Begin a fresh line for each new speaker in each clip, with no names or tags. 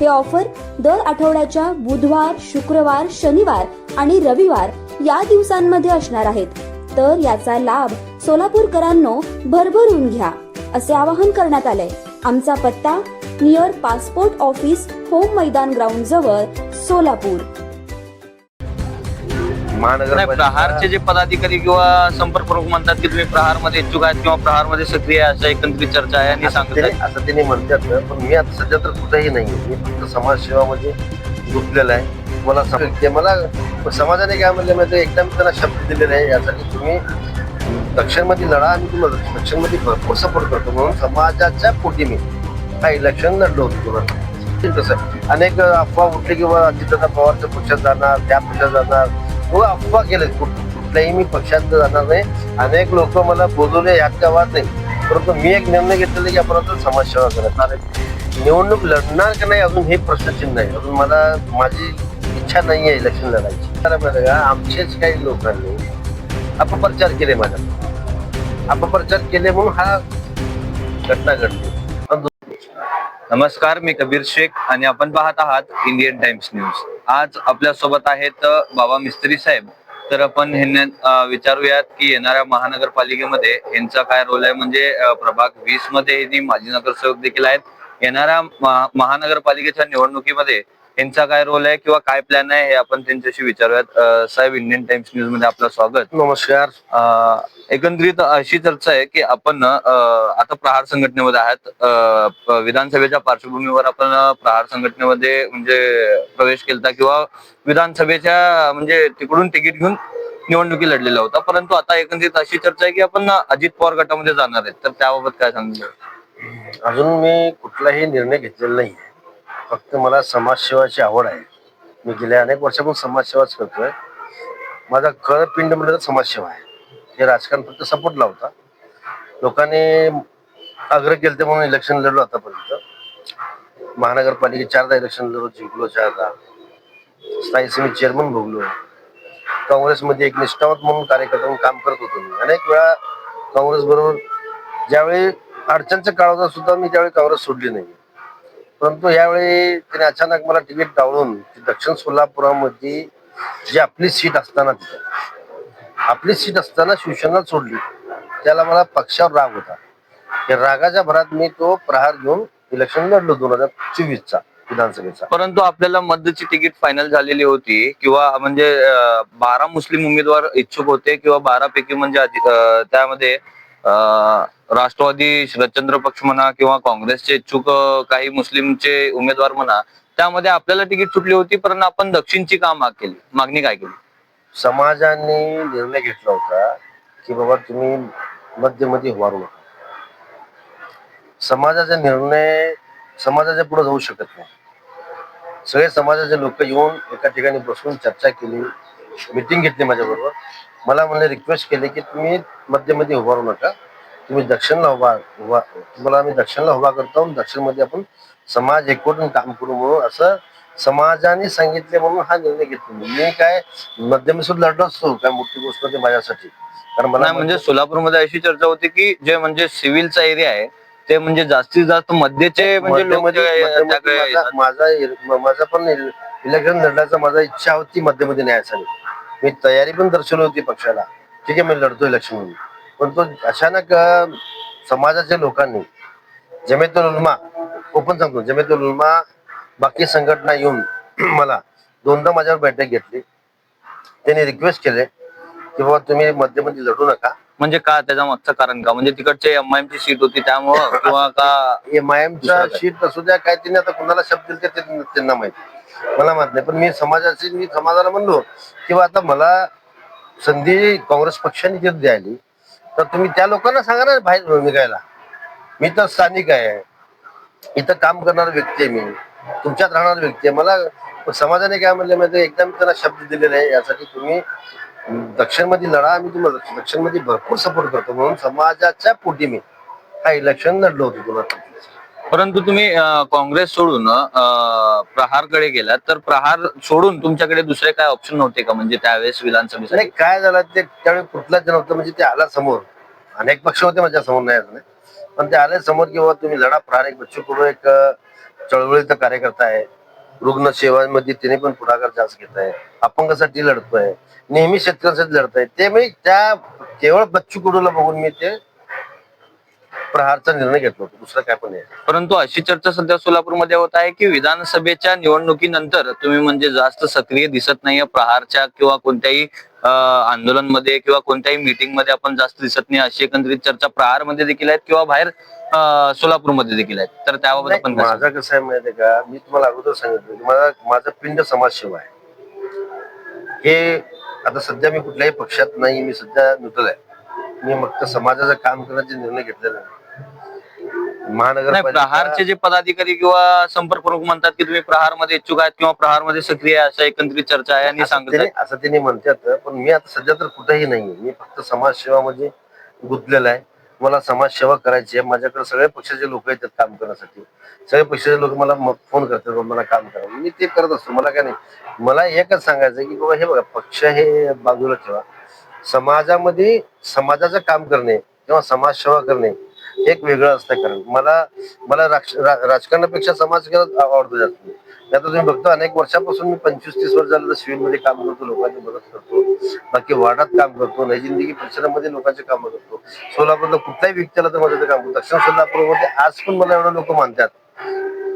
हे ऑफर दर आठवड्याच्या बुधवार शुक्रवार शनिवार आणि रविवार या दिवसांमध्ये असणार आहेत. तर याचा लाभ सोलापूरकरांनो भरभरून घ्या असे आवाहन करण्यात आले आमचा पत्ता नियर पासपोर्ट ऑफिस होम मैदान ग्राउंड जवळ सोलापूर.
नाही
महानगरपालिका
प्रहारचे जे पदाधिकारी किंवा संपर्क प्रमुख म्हणतात की तुम्ही प्रहारमध्ये इच्छुक आहेत किंवा प्रहारमध्ये सक्रिय आहे अशा एकंदरीत चर्चा आहे आणि
असं
सांगत
त्याने
आहेत.
असं त्यांनी म्हणतात ना, पण मी आता सध्या तर कुठेही नाही मी फक्त समाजसेवामध्ये गुंतलेला आहे. मला सम- ते मला समाजाने काय म्हणले माहिती एकदा मी त्यांना शब्द दिलेले आहे यासाठी तुम्ही दक्षिणमध्ये लढा आणि तुम्हाला दक्षिणमध्ये भरपूर सपोर्ट करतो. म्हणून समाजाच्या पोटी मी. हा इलेक्शन लढलो होतो तुम्हाला कसं आहे, अनेक अफवा उठले किंवा अजितदादा पवारच्या पक्षात जाणार त्या पक्षात जाणार. व अफवा केले. कुठल्याही मी पक्षात जाणार नाही. अनेक लोक मला बोलवले यात का वाद नाही. परंतु मी एक निर्णय घेतलेला की आपण आता समाजसेवा करणार निवडणूक लढणार का नाही अजून हे प्रश्नचिन्ह आहे. अजून मला माझी इच्छा नाही आहे इलेक्शन लढायची. काय माहिती म्हणजे का आमचेच काही लोकांनी अपप्रचार केले माझ्या अपप्रचार केले म्हणून हा घटना घडली.
नमस्कार मी कबीर शेख आणि आपण पाहत आहात इंडियन टाइम्स न्यूज. आज आपल्यासोबत आहेत बाबा मिस्त्री साहेब. तर आपण ह्यांना विचारूयात की येणाऱ्या महानगरपालिकेमध्ये यांचा काय रोल आहे? म्हणजे प्रभाग वीसमध्ये माजी नगरसेवक देखील आहेत येणाऱ्या महानगरपालिकेच्या निवडणुकीमध्ये यांचा काय रोल आहे किंवा काय प्लॅन आहे हे आपण त्यांच्याशी विचारूयात. अ, साहेब इंडियन टाइम्स न्यूजमध्ये आपलं स्वागत.
नमस्कार.
अ, एकंदरीत अशी चर्चा आहे की आपण अ, आता प्रहार संघटनेमध्ये आहात. अ, प- विधानसभेच्या पार्श्वभूमीवर आपण अ, प्रहार संघटनेमध्ये म्हणजे प्रवेश केलता किंवा विधानसभेच्या म्हणजे तिकडून तिकीट घेऊन निवडणुकी लढलेला होता. परंतु आता एकंदरीत अशी चर्चा आहे की आपण अजित पवार गटामध्ये जाणार आहेत. तर त्याबाबत काय सांगितलं
अजून मी कुठलाही निर्णय घेतलेला नाही फक्त मला समाजसेवाची आवड आहे. मी गेल्या अनेक वर्षापासून समाजसेवाच करतोय. माझा कळपिंड म्हणजे समाजसेवा आहे. हे राजकारण फक्त सपोर्टला होता. लोकांनी आग्रह केले म्हणून इलेक्शन लढलो आतापर्यंत. महानगरपालिके चारदा इलेक्शन लढलो जिंकलो चारदा. स्थायी समिती चेअरमन भोगलो. काँग्रेसमध्ये एक निष्ठावत म्हणून कार्यकर्ता म्हणून काम करत होतो मी. अनेक वेळा काँग्रेस बरोबर ज्यावेळी अडचणच्या होता सुद्धा मी त्यावेळी काँग्रेस सोडली नाही. परंतु यावेळी त्याने अचानक मला तिकीट डावळून दक्षिण सोलापुरामध्ये जी आपली सीट असताना आपली सीट असताना शिवसेना सोडली त्याला मला पक्षावर राग होता. त्या रागाच्या भरात मी तो प्रहार घेऊन इलेक्शन लढलो दोन हजार चोवीसचा विधानसभेचा.
परंतु आपल्याला मध्यची तिकीट फायनल झालेली होती किंवा म्हणजे बारा मुस्लिम उमेदवार इच्छुक होते किंवा बारा पैकी म्हणजे त्यामध्ये राष्ट्रवादी शरदचंद्र पक्ष म्हणा किंवा काँग्रेसचे इच्छुक काही मुस्लिमचे उमेदवार म्हणा त्यामध्ये आपल्याला तिकीट सुटली होती परंतु आपण दक्षिणची का माग केली? मागणी काय केली?
समाजाने निर्णय घेतला होता की बाबा तुम्ही मध्यमध्ये उभारू नका. समाजाचा निर्णय समाजाच्या पुढे जाऊ शकत नाही. सगळे समाजाचे लोक येऊन एका ठिकाणी बसून चर्चा केली मिटिंग घेतली माझ्याबरोबर. मला म्हणले रिक्वेस्ट केली की तुम्ही मध्यमध्ये उभारू नका. तुम्ही दक्षिणला उभा उभा तुम्हाला आम्ही दक्षिणला उभा करतो दक्षिणमध्ये आपण समाज एकवटून काम करू म्हणून असं समाजाने सांगितले म्हणून हा निर्णय घेतला. मी. काय मध्यमी सुद्धा लढलो असतो काय मोठी गोष्ट होती माझ्यासाठी. कारण मला
म्हणजे सोलापूरमध्ये अशी चर्चा होती की जे म्हणजे सिव्हिलचा एरिया आहे ते म्हणजे जास्तीत जास्त मध्यचे म्हणजे
माझा माझा पण इलेक्शन लढण्याचा माझा इच्छा होती मध्यमध्ये न्यायसाठी. मी तयारी पण दर्शवली होती पक्षाला. ठीक आहे मी लढतो इलेक्शनमध्ये पण तो अचानक समाजाच्या लोकांनी जमेतुल उलमा ओपन सांगतो जमेतुल उलमा बाकी संघटना येऊन मला दोनदा माझ्यावर बैठक घेतली. त्यांनी रिक्वेस्ट केले की बाबा तुम्ही मध्यमध्ये लढू नका.
म्हणजे का त्याच्या मागचं कारण का? म्हणजे तिकडचे एमआयएम ची सीट होती त्यामुळं किंवा का
एम आय एमचा
दुसरं काय?
शीट असू द्या काय त्यांनी आता कुणाला शब्द दिले त्यांना माहिती. मला माहीत नाही. पण मी समाजाचे मी समाजाला म्हणलो किंवा आता मला संधी काँग्रेस पक्षाने जर द्यायली तर तुम्ही त्या लोकांना सांगा ना बाहेर निघायला. मी तर स्थानिक आहे. इथं काम करणारा व्यक्ती आहे मी. तुमच्यात राहणार व्यक्ती आहे. मला समाजाने काय म्हणलं माहिती एकदा मी त्यांना शब्द दिलेला आहे. यासाठी तुम्ही दक्षिणमध्ये लढा. मी तुम्हाला दक्षिणमध्ये भरपूर सपोर्ट करतो. म्हणून समाजाच्या पोटी मी. हा इलेक्शन लढलो होतो तुला
परंतु तुम्ही काँग्रेस सोडून प्रहारकडे गेलात तर प्रहार सोडून तुमच्याकडे दुसरे काय ऑप्शन नव्हते का? म्हणजे त्यावेळेस विधानसभेसाठी?
नाही काय झालं ते त्यावेळी कुठलाच नव्हतं म्हणजे ते आला समोर. अनेक पक्ष होते माझ्यासमोर नाही असं नाही. पण ते आले समोर की बाबा तुम्ही लढा प्रहार एक बच्चू कडू एक चळवळीचा कार्यकर्ता आहे. रुग्ण सेवांमध्ये तिने पण पुढाकार जास्त घेत आहे अपंगासाठी लढतोय. नेहमी शेतकऱ्यांसाठी लढतोय. ते मी त्या केवळ बच्चू कडूला बघून मी ते प्रहारचा निर्णय घेतला होता दुसरं काय पण नाही
परंतु अशी चर्चा सध्या सोलापूरमध्ये होत आहे की विधानसभेच्या निवडणुकीनंतर तुम्ही म्हणजे जास्त सक्रिय दिसत नाहीये प्रहारच्या किंवा कोणत्याही अं, आंदोलनमध्ये किंवा कोणत्याही मीटिंगमध्ये आपण जास्त दिसत नाही. अशी एकंदरीत चर्चा प्रहारमध्ये देखील आहेत किंवा बाहेर अं, सोलापूरमध्ये देखील आहेत. तर त्याबाबत आपण?
माझं कसं आहे माहिती आहे का? मी तुम्हाला अगोदर सांगितलं की माझा माझं पिंड समाजसेवा आहे. हे आता सध्या मी कुठल्याही पक्षात नाही मी सध्या न्यूट्रल आहे. मी फक्त समाजाचं काम करण्याचे निर्णय घेतलेला आहे
नाही
महानगरपालिका
प्रहारचे जे पदाधिकारी किंवा संपर्क प्रमुख म्हणतात की तुम्ही प्रहारमध्ये इच्छुक आहेत किंवा प्रहारमध्ये सक्रिय आहे असं एकंदरीत चर्चा आहे आणि
असं
सांगत
त्यांनी- असं त्यांनी म्हणतात पण मी आता सध्या तर कुठेही नाहीये. मी फक्त समाजसेवा मध्ये गुंतलेला आहे. मला समाजसेवा करायची आहे. माझ्याकडे सगळ्या पक्षाचे लोक येतात काम करण्यासाठी. सगळे पक्षाचे लोक मला म- फोन करतात बाबा मला काम करा. मी ते करत असतो. मला काय नाही. मला एकच सांगायचं की बाबा हे बघा पक्ष हे बाजूला ठेवा. समाजामध्ये समाजाचं काम करणे किंवा समाजसेवा करणे एक वेगळं असतं कारण मला मला राजकारणापेक्षा समाजकारण आवडतो जास्त. आता तुम्ही बघतो अनेक वर्षापासून मी पंचवीस तीस वर्ष झालं तर मध्ये काम करतो लोकांची मदत करतो. बाकी वार्डात काम करतो नई जिंदगी परिसरामध्ये लोकांचे काम करतो. सोलापूरला कुठल्याही व्यक्तीला तर मदत काम करतो दक्षिण सोलापूरमध्ये आज पण मला एवढे लोक मानतात.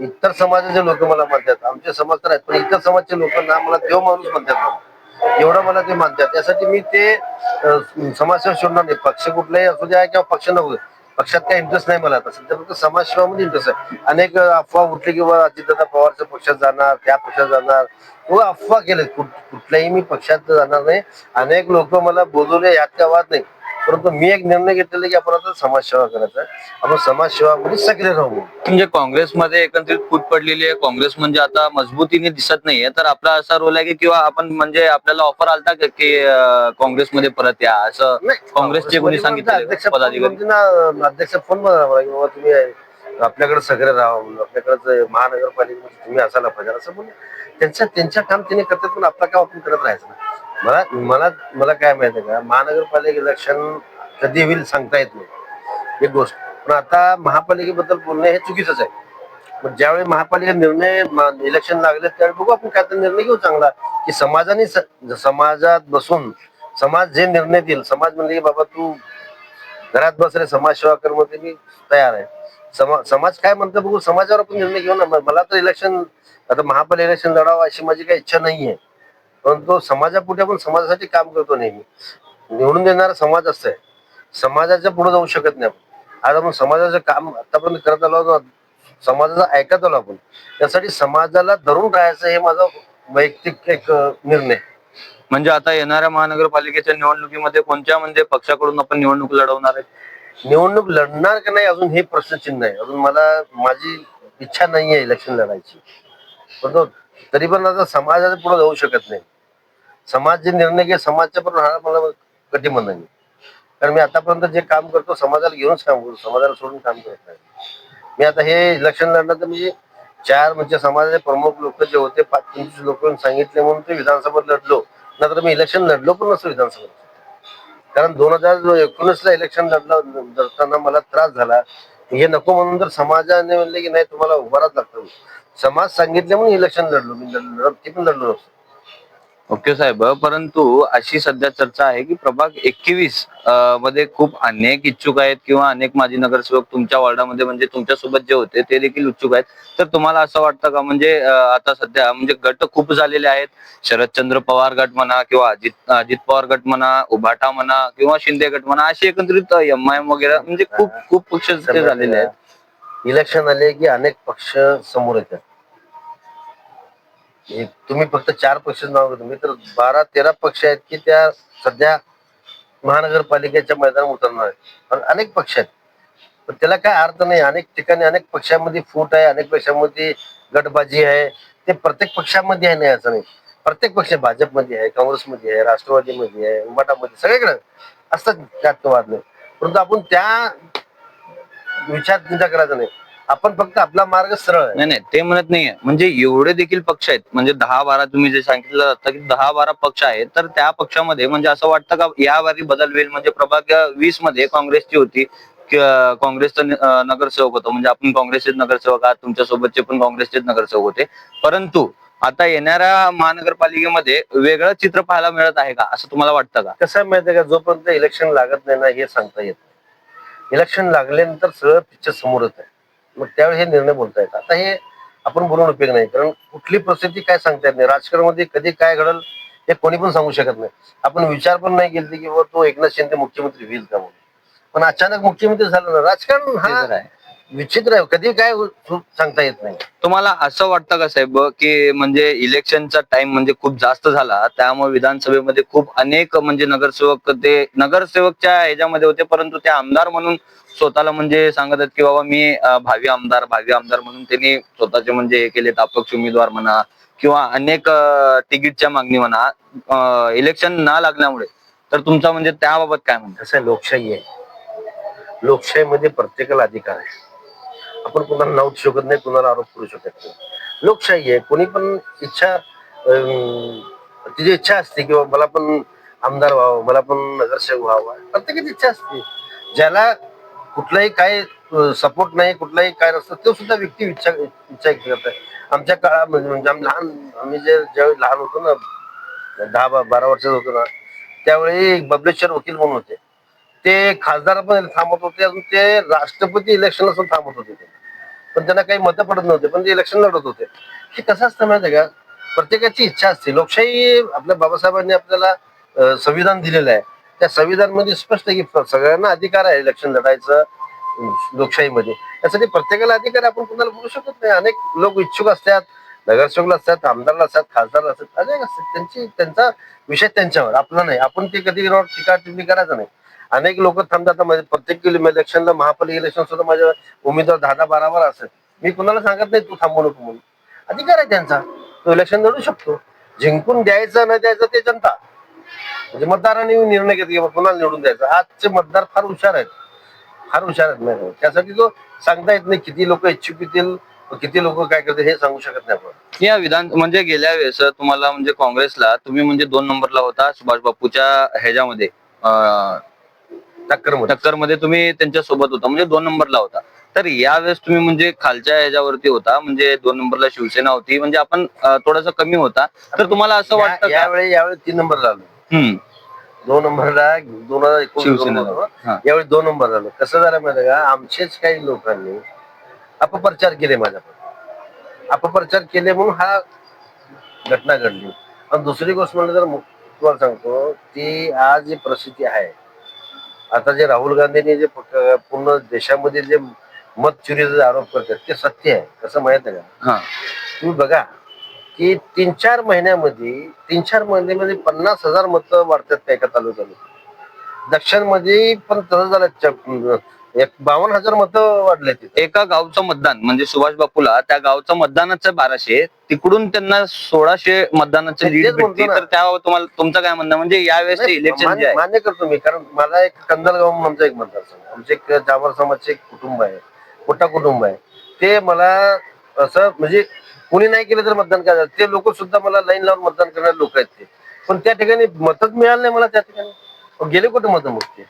इतर समाजाचे लोक मला मानतात. आमचे समाज तर आहेत पण इतर समाजचे लोक ना मला देव माणूस म्हणतात एवढा एवढं मला ते मानतात. त्यासाठी मी ते समाजसेवा सोडणार नाही. पक्ष कुठलाही असू द्या किंवा पक्ष नको पक्षात काही इंटरेस्ट नाही मला. आता सध्या फक्त समाजसेवामध्ये इंटरेस्ट आहे. अनेक अफवा उठली की बाबा अजितदादा पवारच्या पक्षात जाणार त्या पक्षात जाणार. किंवा अफवा केले कुठल्याही मी पक्षात जाणार नाही. अनेक लोक मला बोलवले यात काय वाद नाही. परंतु मी एक निर्णय घेतलेला की आपण आता समाजसेवा करायचा आहे. आपण समाजसेवामध्ये सक्रिय राहू
म्हणजे काँग्रेसमध्ये एकत्रित फूट पडलेली आहे. काँग्रेस म्हणजे आता मजबूतीने दिसत नाहीये तर आपला असा रोल आहे की किंवा आपण म्हणजे आपल्याला ऑफर आलता का की अं, काँग्रेसमध्ये परत या? असं
नाही,
काँग्रेसचे कोणी सांगितलं
अध्यक्ष
पदाधिकारी.
अध्यक्ष फोन बनवा मला की बाबा तुम्ही आपल्याकडे सगळे राहा म्हणून आपल्याकडे महानगरपालिकेमध्ये तुम्ही असायला पाहिजे असं बोल त्यांच्या त्यांच्या काम त्यांनी करतात पण आपला काम आपण करत राहायचं ना मला मला मला काय माहिती का? महानगरपालिका इलेक्शन कधी होईल सांगता येत नाही. एक गोष्ट. पण आता महापालिकेबद्दल बोलणं हे चुकीचंच आहे. पण ज्यावेळी महापालिका निर्णय इलेक्शन लागले त्यावेळी बघू आपण काय निर्णय घेऊ चांगला. की समाजाने समाजात बसून समाज जे निर्णय देईल समाज म्हणजे की बाबा तू घरात बस रे समाजसेवा कर मध्ये मी तयार आहे. समा समाज काय म्हणतो बघू समाजावर आपण निर्णय घेऊ ना. मला तर इलेक्शन आता महापालिका इलेक्शन लढावं अशी माझी काही इच्छा नाहीये. परंतु समाजापुढे आपण समाजासाठी काम करतो नेहमी. निवडून देणारा समाज असतंय. समाजाच्या पुढे जाऊ शकत नाही आपण. आज आपण समाजाचं काम आतापर्यंत करत आलो आहोत, समाजाचं ऐकत आलो आपण. त्यासाठी समाजाला धरून राहायचं हे माझा वैयक्तिक एक निर्णय.
म्हणजे आता येणाऱ्या महानगरपालिकेच्या निवडणुकीमध्ये कोणत्या म्हणजे पक्षाकडून आपण निवडणूक लढवणार आहे
निवडणूक लढणार का नाही अजून हे प्रश्नचिन्ह आहे अजून मला माझी इच्छा नाहीये इलेक्शन लढायची. परंतु तरी पण आता समाजाच्या पुढे जाऊ शकत नाही. समाज जे निर्णय घे समाजच्या बरोबर राहणार मला कठीण नाही. कारण मी आतापर्यंत जे काम करतो समाजाला घेऊनच काम करतो समाजाला सोडून काम करत नाही. मी आता हे इलेक्शन लढणार तर म्हणजे चार म्हणजे समाजाचे प्रमुख लोक जे होते पाच पंचवीस लोक सांगितले म्हणून ते विधानसभेत लढलो. नंतर मी इलेक्शन लढलो पण नसतो विधानसभेत. कारण दोन हजार एकोणीस ला इलेक्शन लढला लढताना मला त्रास झाला. हे नको म्हणून तर समाजाने म्हणले की नाही तुम्हाला उभाराच लागतं. समाज सांगितले म्हणून इलेक्शन लढलो. मी लढ- ते पण लढलो नसतो.
ओके साहेब परंतु अशी सध्या चर्चा आहे की प्रभाग एकवीसमध्ये खूप अनेक इच्छुक आहेत किंवा अनेक माजी नगरसेवक तुमच्या वॉर्डामध्ये म्हणजे तुमच्यासोबत जे होते ते देखील इच्छुक आहेत. तर तुम्हाला असं वाटतं का? म्हणजे आता सध्या म्हणजे गट खूप झालेले आहेत. शरदचंद्र पवार गट म्हणा किंवा अजित अजित पवार गट म्हणा उभाटा म्हणा किंवा शिंदे गट म्हणा असे एकत्रित एम आय एम वगैरे म्हणजे खूप खूप पक्ष झालेले आहेत.
इलेक्शन आले की अनेक पक्ष समोर येतात. हे तुम्ही फक्त चार पक्ष नाव घेतो. मी तर बारा तेरा पक्ष आहेत की त्या सध्या महानगरपालिकेच्या मैदानात उतरणार आहेत. आणि अनेक पक्ष आहेत. पण त्याला काय अर्थ नाही. अनेक ठिकाणी अनेक पक्षांमध्ये फूट आहे अनेक पक्षांमध्ये गटबाजी आहे. ते प्रत्येक पक्षामध्ये आहे नाही असं नाही. प्रत्येक पक्ष भाजपमध्ये आहे काँग्रेसमध्ये आहे राष्ट्रवादीमध्ये आहे उमाटामध्ये सगळीकडे असतात त्यात वाद नाही. परंतु आपण त्या विचार चिंता करायचा नाही. आपण फक्त आपला मार्ग सरळ आहे.
नाही नाही ते म्हणत नाहीये. म्हणजे एवढे देखील पक्ष आहेत. म्हणजे दहा बारा तुम्ही जे सांगितलं जातं की दहा बारा पक्ष आहेत तर त्या पक्षामध्ये म्हणजे असं वाटतं का यावारी बदल होईल? म्हणजे प्रभाग वीसमध्ये काँग्रेसची होती. कि, अं, काँग्रेसचं नि- अं, नगरसेवक होतं. म्हणजे आपण काँग्रेसचेच नगरसेवक आहात तुमच्या सोबतचे पण काँग्रेसचेच नगरसेवक होते. परंतु आता येणाऱ्या महानगरपालिकेमध्ये वेगळं चित्र पाहायला मिळत आहे का? असं तुम्हाला वाटतं का?
कसं आहे माहितीये का? जोपर्यंत इलेक्शन लागत नाही ना हे सांगता येत नाही. इलेक्शन लागल्यानंतर सगळं पिक्चर समोर येत आहे. मग त्यावेळी हे निर्णय बोलता येतात. आता हे आपण बोलून उपयोग नाही. कारण कुठली परिस्थिती काय सांगता येत नाही. राजकारणामध्ये कधी काय घडल हे कोणी पण सांगू शकत नाही. आपण विचार पण नाही केली की बाबा तो एकनाथ शिंदे मुख्यमंत्री होईल का म्हणून. पण अचानक मुख्यमंत्री झालं ना राजकारण हा
आहे.
विचित्र आहे. कधी काय सांगता येत नाही.
तुम्हाला असं वाटतं का साहेब की म्हणजे इलेक्शनचा टाइम म्हणजे खूप जास्त झाला त्यामुळे विधानसभेमध्ये खूप अनेक म्हणजे नगरसेवक ते नगरसेवकच्या ह्याच्यामध्ये होते परंतु ते आमदार म्हणून स्वतःला म्हणजे सांगत आहेत की बाबा मी अं, भावी आमदार भावी आमदार म्हणून त्यांनी स्वतःचे म्हणजे हे केले अपक्ष उमेदवार म्हणा किंवा अनेक अं, तिकीटच्या मागणी म्हणा इलेक्शन न लागल्यामुळे. तर तुमचा म्हणजे त्याबाबत काय म्हणतो
कसं आहे लोकशाही आहे. लोकशाहीमध्ये प्रत्येकाला अधिकार आहे. आपण कुणाला नाव शकत नाही कुणाला आरोप करू शकत नाही. लोकशाही आहे. कोणी पण इच्छा तिची इच्छा असते किंवा मला पण आमदार व्हावं मला पण नगरसेवक व्हावं प्रत्येकाची इच्छा असते. ज्याला कुठलाही काय सपोर्ट नाही कुठलाही काय नसतं तो सुद्धा व्यक्ती इच्छा इच्छा करत आहे आमच्या काळा म्हणजे, म्हणजे आम्ही लहान आम्ही जे ज्यावेळी लहान होतो ना दहा बारा वर्षाचा होतो ना त्यावेळी बबलेश्वर वकील म्हणून होते. ते खासदार पण थांबत होते अजून ते राष्ट्रपती इलेक्शन असून थांबत होते ते. पण त्यांना काही मतं पडत नव्हते पण ते इलेक्शन लढत होते. हे कसं असतं माहिती आहे का? प्रत्येकाची इच्छा असते. लोकशाही आपल्या बाबासाहेबांनी आपल्याला संविधान दिलेलं आहे. त्या संविधानमध्ये स्पष्ट आहे की सगळ्यांना अधिकार आहे इलेक्शन लढायचं लोकशाहीमध्ये. त्यासाठी प्रत्येकाला अधिकार आपण कुणाला बोलू शकत नाही. अनेक लोक इच्छुक असतात नगरसेवकला असतात आमदारला असतात खासदार असतात. अनेक असतात. त्यांची त्यांचा विषय त्यांच्यावर. आपला नाही. आपण ते कधी टीका टिप्पणी करायचं नाही. अनेक लोक थांबतात. माझे म्हणजे प्रत्येक किलो इलेक्शनला महापालिका इलेक्शन सुद्धा माझ्या उमेदवार दहा दहा बारा बारा मी कुणाला सांगत नाही तू थांबू नको म्हणून. अधिकार आहे त्यांचा. तो इलेक्शन लढू शकतो. जिंकून द्यायचं न द्यायचं ते जनता. म्हणजे मतदारांनी निर्णय घेतला की कुणाला निवडून द्यायचा. आजचे मतदार फार हुशार आहेत. फार हुशार आहेत नाही त्यासाठी तो सांगता येत नाही किती लोक इच्छुक येतील किती लोक काय करतील हे सांगू शकत नाही आपण.
या विधान म्हणजे गेल्या वेळेस तुम्हाला म्हणजे काँग्रेसला तुम्ही म्हणजे दोन नंबरला होता सुभाष बापूच्या ह्याच्यामध्ये. टक्करमध्ये तुम्ही त्यांच्यासोबत होता म्हणजे दोन नंबरला होता. तर यावेळेस तुम्ही म्हणजे खालच्या ह्याच्यावरती होता म्हणजे दोन नंबरला शिवसेना होती म्हणजे आपण थोडासा कमी होता. तर तुम्हाला असं वाटतं का?
यावेळी यावेळी तीन नंबर झालो
हम्म.
दोन नंबरला दोन हजार एकोणीस
शिवसेना. हा.
यावेळी दोन नंबर झालो कसं झालं माहिती का? आमचेच काही लोकांनी अपप्रचार केले माझ्याकडे अपप्रचार केले म्हणून हा घटना घडली. आणि दुसरी गोष्ट म्हणलं तर मु- तुम्हाला सांगतो की आज जी परिस्थिती आहे आता जे राहुल गांधींनी जे पूर्ण देशामध्ये जे मत चोरीचा आरोप करतात ते सत्य आहे. कसं माहीत आहे का?
हा.
तुम्ही बघा की तीन चार महिन्यामध्ये तीन चार महिन्यामध्ये पन्नास हजार मतं वाढतात त्या एका तालुक्यामध्ये. दक्षिणमध्ये पण तसं झालं एक बावन्न हजार मतं वाढले तिथे.
एका गावचं मतदान म्हणजे सुभाष बापूला त्या गावचं मतदानाचं आहे बाराशे तिकडून त्यांना सोळाशे मतदानाचं
तेच
लीड
म्हणतो
भेटते
ना.
तर त्यावर तुम्हाला तुमचं काय म्हणणं? म्हणजे यावेळेस इलेक्शन जे
मान्य
आहे.
मान्य करतो मी कारण मला एक कंदलगाव म्हणून आमचा एक मतदारसंघ आमचे एक जामर समाजचे एक कुटुंब आहे मोठा कुटुंब आहे. ते मला असं म्हणजे कोणी नाही केलं तर मतदान करायचं ते लोक सुद्धा मला लाईन लावून मतदान करणारे लोक आहेत ते. पण त्या ठिकाणी मतच मिळालं नाही मला त्या ठिकाणी. गेले कुठे मत मग ते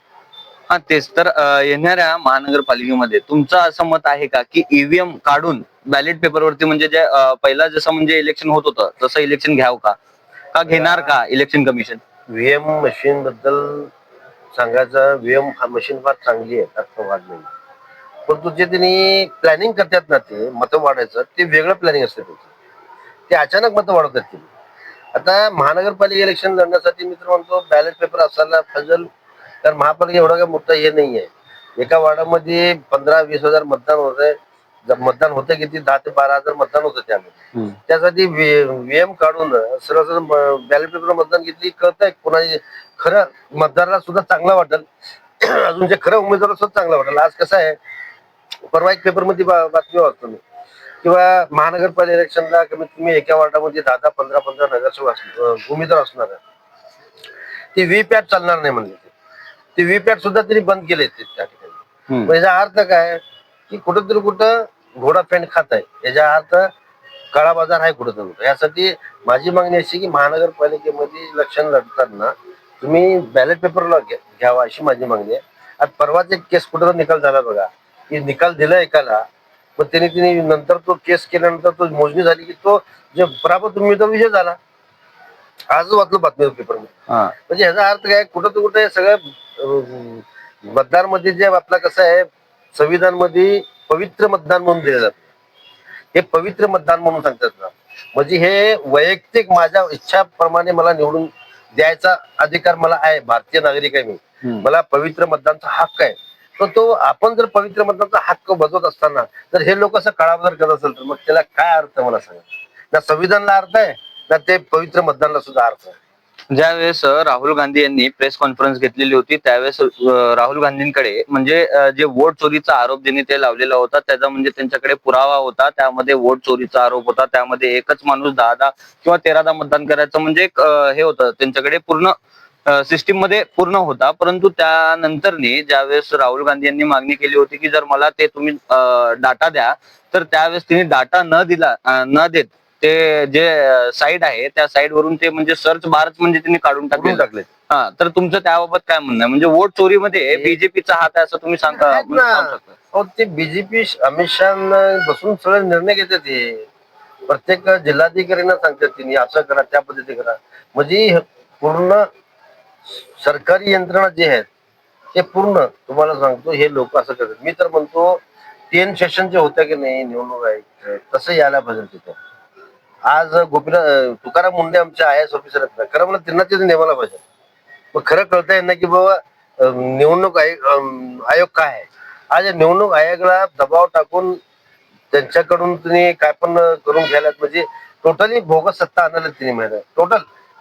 हा तेच. तर येणाऱ्या महानगरपालिकेमध्ये तुमचं असं मत आहे का की ईव्हीएम काढून बॅलेट पेपरवरती म्हणजे जे पहिला जसं म्हणजे इलेक्शन होत होतं तसं इलेक्शन घ्याव का? का घेणार का इलेक्शन कमिशन
व्हीएम मशीन बद्दल सांगायचं व्हीएम मशीन फार चांगली आहे त्यात वाद नाही. परंतु जे त्यांनी प्लॅनिंग करतात ना ते मतं वाढायचं ते वेगळं प्लॅनिंग असतं त्याचं. ते अचानक मतं वाढवतात ते आता महानगरपालिका इलेक्शन लढण्यासाठी मी तर म्हणतो बॅलेट पेपर असायला फजल कारण महापालिका एवढा काही मोठा हे नाही आहे एका वार्डामध्ये पंधरा वीस हजार मतदान होत आहे मतदान होतं किती? दहा ते बारा हजार मतदान होतं त्यामध्ये. त्यासाठी व्हीएम काढून सरळ सरळ बॅलेट पेपर मतदान घेतली कळत आहे कोणाची खरं मतदाराला सुद्धा चांगला वाटेल. अजून जे खरं उमेदवार सुद्धा चांगला वाटेल. आज कसं आहे परवा एक पेपरमध्ये बा- बातमी वाचतो मी. किंवा महानगरपालिका इलेक्शनला कमीत कमी एका वॉर्डामध्ये दहा दहा पंधरा पंधरा नगरसेवक उमेदवार असणार. ते व्ही पॅट चालणार नाही म्हणले. ते. ते व्ही पॅट सुद्धा त्यांनी बंद केले ते त्या ठिकाणी. मग याचा अर्थ काय? की कुठंतरी कुठं घोडा पेंट खात आहे. याचा अर्थ काळा बाजार आहे कुठं कुठं. यासाठी माझी मागणी अशी की महानगरपालिकेमध्ये इलेक्शन लढताना तुम्ही बॅलेट पेपरला घ्यावा अशी माझी मागणी आहे. आता परवाच एक केस कुठं निकाल झाला बघा. की निकाल दिला एकाला मग त्याने तिने नंतर तो केस केल्यानंतर तो मोजणी झाली की तो जे बराबर तुम्ही तो विजय झाला. आज वाचलो बातमी पेपरमध्ये
हा.
म्हणजे ह्याचा अर्थ काय? कुठं तर कुठे सगळं मतदारमध्ये जे आपला कसं आहे संविधानमध्ये पवित्र मतदान म्हणून दिलं जातं. हे पवित्र मतदान म्हणून सांगतात ना. म्हणजे हे वैयक्तिक माझ्या इच्छाप्रमाणे मला निवडून द्यायचा अधिकार मला आहे भारतीय नागरिक आहे मी. मला पवित्र मतदानचा हक्क आहे. तर तो आपण जर पवित्र मतदानचा हक्क बजवत असताना तर हे लोक असं काळाबद्दल करत असेल तर मग त्याला काय अर्थ मला सांगा? ना संविधानला अर्थ आहे ना ते पवित्र मतदानला सुद्धा अर्थ आहे.
ज्यावेळेस राहुल गांधी यांनी प्रेस कॉन्फरन्स घेतलेली होती त्यावेळेस राहुल गांधींकडे म्हणजे जे वोट चोरीचा आरोप ज्यांनी ते लावलेला होता त्याचा म्हणजे त्यांच्याकडे पुरावा होता त्यामध्ये वोट चोरीचा आरोप होता त्यामध्ये एकच माणूस दहा दहा किंवा तेरादा मतदान करायचं म्हणजे एक, हे होतं त्यांच्याकडे पूर्ण सिस्टीममध्ये पूर्ण होता परंतु त्यानंतरनी ज्यावेळेस राहुल गांधी यांनी मागणी केली होती की जर मला ते तुम्ही डाटा द्या तर त्यावेळेस तिने डाटा न दिला न देत ते जे साईड आहे त्या साईड वरून ते म्हणजे सर्च बारच म्हणजे त्यांनी काढून टाकले.
टाकले
हा तर तुमचं त्याबाबत काय म्हणणं आहे? म्हणजे वोट चोरीमध्ये बीजेपीचा हात आहे असं तुम्ही सांगता
आहेत
म्हणजे
ना.
सांगू शकता.
अहो ते बीजेपी अमित शहा बसून सगळे निर्णय घेतात ते. प्रत्येक जिल्हाधिकाऱ्यांना सांगतात तिने असं करा त्या पद्धती करा. म्हणजे हे पूर्ण सरकारी यंत्रणा जे आहेत ते पूर्ण तुम्हाला सांगतो हे लोक असं करतात. मी तर म्हणतो टेन सेशन जे होतं की नाही निवडणूक आहे तसं यायला पाहिजे तिथं आज गोपीनाथ तुकाराम मुंडे आमच्या आय एस ऑफिसर आहेत ना खरं मला त्यांना तिथे नेमायला पाहिजे. मग खरं कळतं ना की बाबा अं, निवडणूक आयोग अं, आयोग काय आहे? आज या निवडणूक आयोगाला दबाव टाकून त्यांच्याकडून तुम्ही काय पण करून घ्यायला म्हणजे टोटली भोगस सत्ता आणायला तिने मिळालं. टोटल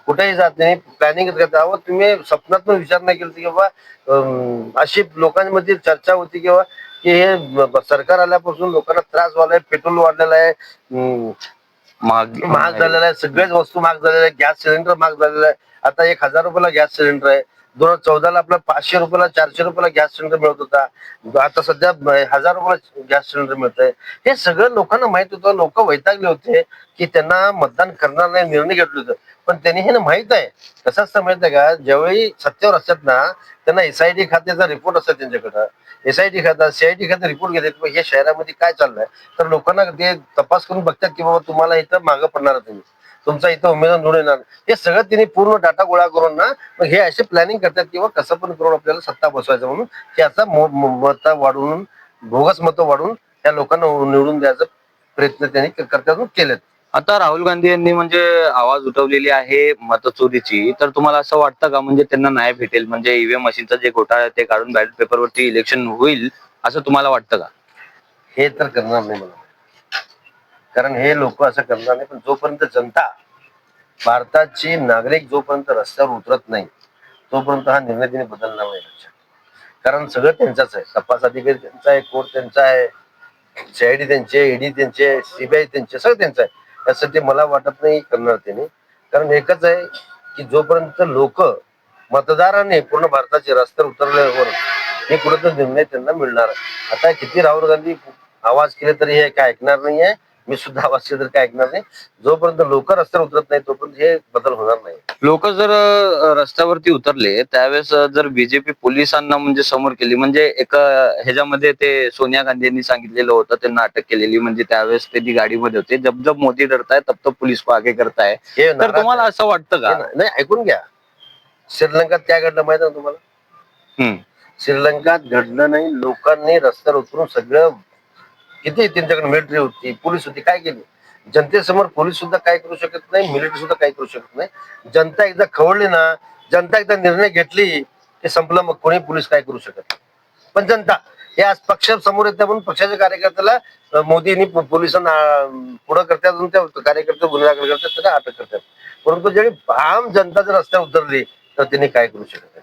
कुठेही जात नाही प्लॅनिंग करता अहो तुम्ही स्वप्नात पण विचार नाही केला की बाबा अं, अशी लोकांमध्ये चर्चा होती किंवा की हे ब- सरकार आल्यापासून लोकांना त्रास व्हायला पेट्रोल वाढलेला आहे अं,
महाग
महाग झालेला आहे. सगळ्याच वस्तू महाग झालेल्या आहे गॅस सिलेंडर महाग झालेला आहे. आता एक हजार रुपयाला गॅस सिलेंडर आहे. दोन हजार चौदाला आपला पाचशे रुपयाला चारशे रुपयाला गॅस सिलेंडर मिळत होता. आता सध्या हजार रुपयाला गॅस सिलेंडर मिळत आहे हे सगळं लोकांना माहीत होतं. लोक वैतागले होते की त्यांना मतदान करणार नाही निर्णय घेतले होते. पण त्यांनी हे ना माहीत आहे. कसं असतं माहीत आहे का? ज्यावेळी सत्तेवर असतात ना त्यांना एसआयटी खात्याचा रिपोर्ट असतात त्यांच्याकडं. एसआयटी खाता सीआयटी खाते रिपोर्ट घेतात. की हे शहरामध्ये काय चाललंय? तर लोकांना ते तपास करून बघतात की बाबा तुम्हाला इथं मागं पडणार तुम्ही. तुमचा इथं उमेदवार निवडून येणार. हे सगळं तिने पूर्ण डाटा गोळा करून ना मग हे असे प्लॅनिंग करतात किंवा कसं पण करून आपल्याला सत्ता बसवायचं म्हणून त्याचा मत वाढवून बोगस मतं वाढवून त्या लोकांना निवडून द्यायचा प्रयत्न त्यांनी करतात केलेत.
आता राहुल गांधी यांनी म्हणजे आवाज उठवलेली आहे मतचोरीची. तर तुम्हाला असं वाटतं का? म्हणजे त्यांना न्याय भेटेल. म्हणजे ईव्हीएम मशीनचा जे घोटाळा आहे ते काढून बॅलेट पेपरवरती इलेक्शन होईल असं तुम्हाला वाटतं का?
हे तर करणार नाही मला. कारण हे लोक असं करणार नाही पण जोपर्यंत जनता भारताची नागरिक जोपर्यंत रस्त्यावर उतरत नाही तोपर्यंत हा निर्णय तिने बदलणार नाही लक्षात. कारण सगळं त्यांचाच आहे. तपास अधिकारी त्यांचा आहे कोर्ट त्यांचा आहे सीआयडी त्यांचे ईडी त्यांचे सीबीआय त्यांचे सगळं त्यांचं आहे. त्यासाठी मला वाटत नाही करणार त्यांनी कारण एकच आहे की जोपर्यंत लोक मतदाराने पूर्ण भारताचे रस्त्यावर उतरल्यावर हे कुठं निर्णय त्यांना मिळणार. आता किती राहुल गांधी आवाज केले तरी हे काय ऐकणार नाहीये. मी सुद्धा आवाज काय ऐकणार नाही जोपर्यंत लोक रस्त्यावर उतरत नाही तोपर्यंत हे बदल होणार नाही.
लोक जर रस्त्यावरती उतरले त्यावेळेस जर बीजेपी पोलिसांना म्हणजे समोर केली म्हणजे एक ह्याच्यामध्ये ते सोनिया गांधी यांनी सांगितलेलं होतं त्यांना अटक केलेली म्हणजे त्यावेळेस ते ती गाडीमध्ये होते जब जब मोदी डरताय तब तब पोलीस को आगे करताय तर तुम्हाला. असं वाटतं का?
नाही ऐकून घ्या. श्रीलंकात काय घडलं माहिती ना तुम्हाला. श्रीलंकात घडलं नाही लोकांनी रस्त्यावर उतरून सगळं किती त्यांच्याकडे मिलिटरी होती पोलीस होती काय केली? जनतेसमोर पोलीस सुद्धा काय करू शकत नाही मिलिटरी सुद्धा काय करू शकत नाही. जनता एकदा खवळली ना जनता एकदा निर्णय घेतली की संपलं मग कोणी पोलीस काय करू शकत नाही. पण जनता हे आज पक्ष समोर येते म्हणून पक्षाच्या कार्यकर्त्याला मोदींनी पोलिसांना पुढं करतात त्या कार्यकर्ते गुन्हा दाखल करतात त्यांना अटक करतात. परंतु ज्यावेळी आम जनता जर रस्त्यावर उतरली तर त्यांनी काय करू शकत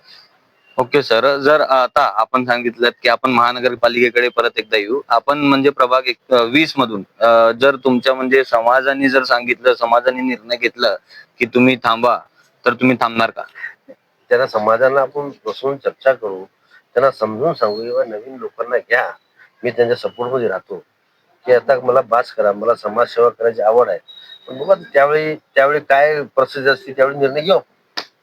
ओके सर. जर आता आपण सांगितलं की आपण महानगरपालिकेकडे परत एकदा येऊ. आपण म्हणजे प्रभाग एक वीस मधून अ, जर तुमच्या म्हणजे समाजाने जर सांगितलं समाजाने निर्णय घेतला की तुम्ही थांबा तर तुम्ही थांबणार का?
त्यांना समाजाला आपण बसून चर्चा करू. त्यांना समजून सांगू किंवा नवीन लोकांना घ्या. मी त्यांच्या सपोर्टमध्ये राहतो. की आता मला बास करा मला समाजसेवा करायची आवड आहे. पण बघा त्यावेळी त्यावेळी काय परिस्थिती असते त्यावेळी निर्णय घेऊ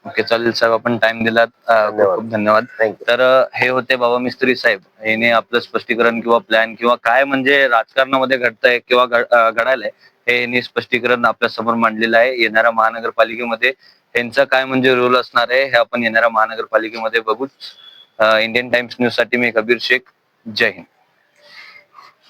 ओके चालेल साहेब आपण टाइम दिलात. अ, खूप
धन्यवाद.
खूप धन्यवाद.
थँक्यू
तर अ, हे होते बाबा मिस्त्री साहेब. याने आपलं स्पष्टीकरण किंवा प्लॅन किंवा काय म्हणजे राजकारणामध्ये घडतंय किंवा घड- अ, घडायलंय हे यांनी स्पष्टीकरण आपल्यासमोर मांडलेलं आहे. येणाऱ्या महानगरपालिकेमध्ये त्यांचा काय म्हणजे रोल असणार आहे हे आपण येणाऱ्या महानगरपालिकेमध्ये बघूच. अ, इंडियन टाइम्स न्यूजसाठी मी कबीर शेख. जय हिंद.